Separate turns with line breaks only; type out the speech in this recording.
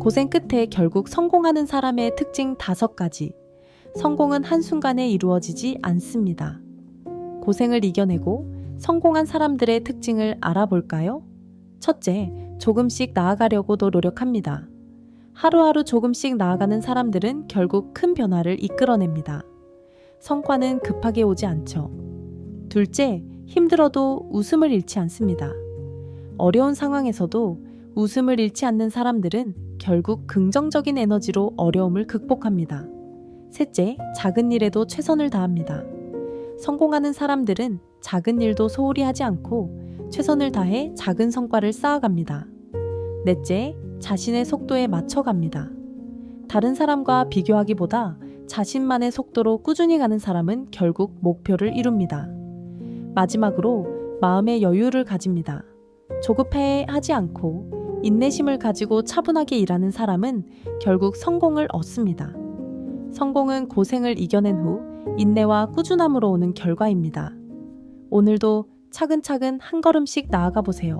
고생 끝에 결국 성공하는 사람의 특징 다섯 가지. 성공은 한순간에 이루어지지 않습니다. 고생을 이겨내고 성공한 사람들의 특징을 알아볼까요? 첫째, 조금씩 나아가려고도 노력합니다. 하루하루 조금씩 나아가는 사람들은 결국 큰 변화를 이끌어냅니다. 성과는 급하게 오지 않죠. 둘째, 힘들어도 웃음을 잃지 않습니다. 어려운 상황에서도 웃음을 잃지 않는 사람들은 결국 긍정적인 에너지로 어려움을 극복합니다. 셋째, 작은 일에도 최선을 다합니다. 성공하는 사람들은 작은 일도 소홀히 하지 않고 최선을 다해 작은 성과를 쌓아갑니다. 넷째, 자신의 속도에 맞춰갑니다. 다른 사람과 비교하기보다 자신만의 속도로 꾸준히 가는 사람은 결국 목표를 이룹니다. 마지막으로 마음의 여유를 가집니다. 조급해 하지 않고 인내심을 가지고 차분하게 일하는 사람은 결국 성공을 얻습니다. 성공은 고생을 이겨낸 후 인내와 꾸준함으로 오는 결과입니다. 오늘도 차근차근 한 걸음씩 나아가 보세요.